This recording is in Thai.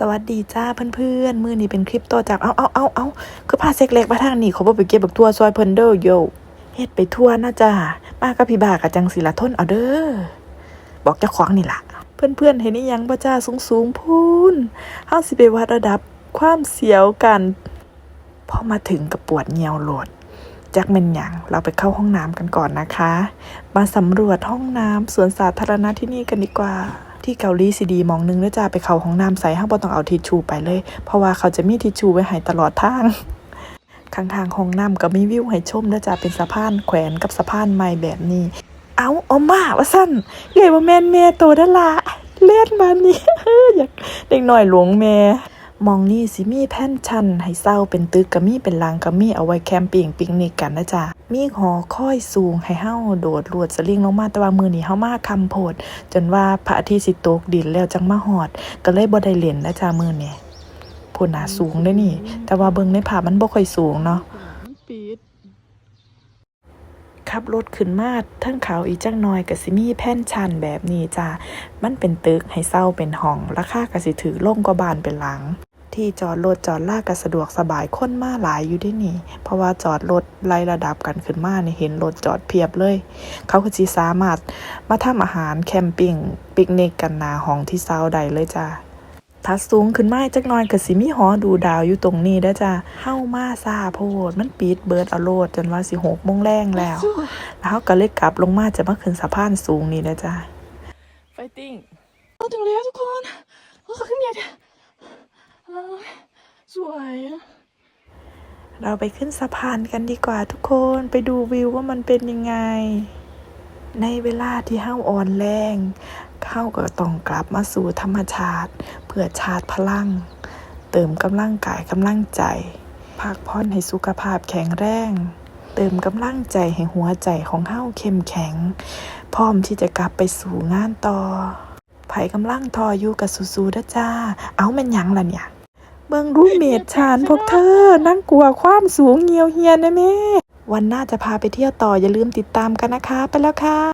สวัสดีจ้าเพื่อนๆ มือนี้เป็นคลิปต่อจาก เอาเอาเอาเอาคือพาเซ็กเล็กมาทางนี้เขาบอกไปเก็บบักทั่วซอยเพิ่นเด้อโยเฮ็ดไปทั่วนะจ้ามากับพี่บากะจังสิละทนเอาเด้อ บอกเจ้าของนี่ล่ะ เพื่อนๆ เห็นนี่ยังบ่จ้าสูงๆพูนเฮาสิไปวัดระดับความเสียวกัน พอมาถึงกับปวดเหนียวโหลดจากเม็นหยังเราไปเข้าห้องน้ำกันก่อนนะคะ มาสำรวจห้องน้ำสวนสาธารณะที่นี่กันดีกว่า ที่เกาหลีซีดีมองนึงแล้วจ้าไปเข้าห้องน้ำใส่ห้างบ่ต้องเอาทิชชู่ไปเลย เพราะว่าเขาจะมีทิชชู่ไว้ให้ตลอดทางข้างๆห้องน้ำก็มีวิวให้ชมแล้วจ้าเป็นสะพานแขวนกับสะพานไม้แบบนี้ เอาเอามาว่าสั้นเลยว่าแม่นแม่โตดละเล่นมานี่อยากเด็กหน่อยหลวงแม่ มองนี่สิมีแผ่นชันให้เศร้าเป็นตึกก็มีเป็นลางก็มีเอาไว้แคมปิ้งปิกนิกกันนะจ๊ะมีหอค่อยสูงให้เฮาโดดลวดสลิงลงมาแต่ว่ามือนี้เฮามาคำโพด จนว่าพระอาทิตย์สิตกดินแล้วจังมาหอด ก็เลยบ่ได้เล่นนะจ๊ะมือนี้พูนหนาสูงได้นี่ แต่ว่าเบิ่งในภาพมันบ่ค่อยสูงเนาะขับรถขึ้นมาทั้งเขาอีกจังน้อยก็สิมีแผ่นชันแบบนี้จ้ามันเป็นตึกให้เศร้าเป็นห้อง ราคาก็สิถือล่มกว่าบานเป็นหลัง ที่จอดรถจอดลากก็สะดวกสบายคนมาหลายอยู่ที่นี่ เพราะว่าจอดรถไล่ระดับกันขึ้นมานี่เห็นรถจอดเพียบเลย เขาก็สิสามารถมาทำอาหารแคมปิ้งปิกนิกกันหนาห้องที่เศร้าใดเลยจ้าถ้าสูงขึ้นมาอีกจักหน่อยก็สิมีหอดูดาวอยู่ตรงนี้ได้อจ้ะเฮามาซาโพด มันปิดเบิดเอาโลดจนว่าสิหกโมงแรงแล้ว แล้วเขาก็เลยกลับลงมาจะมาขึ้นสะพานสูงนี่นะจ้ะไฟติ้งเราถึงแล้วทุกคนเราขึ้นเนี่ยอ่า สวย เราไปขึ้นสะพานกันดีกว่าทุกคนไปดูวิวว่ามันเป็นยังไง ในเวลาที่เฮาอ่อนแรงเฮาก็ต้องกลับมาสู่ธรรมชาติ เพื่อชาร์จพลัง เติมกำลังกายกำลังใจพักผ่อนให้สุขภาพแข็งแรงเติมกำลังใจให้หัวใจของเฮาเข้มแข็ง พร้อมที่จะกลับไปสู่งานต่อไผกำลังทออยู่กับสู้ๆด้จ้า เอาแมันยังล่ะเนี่ย เบิ่งรูเมดชานพวกเธอ นั่งกลัวความสูงเงียวเฮียนะแม่ วันหน้าจะพาไปเที่ยวต่ออย่าลืมติดตามกันนะคะ ไปแล้วค่ะ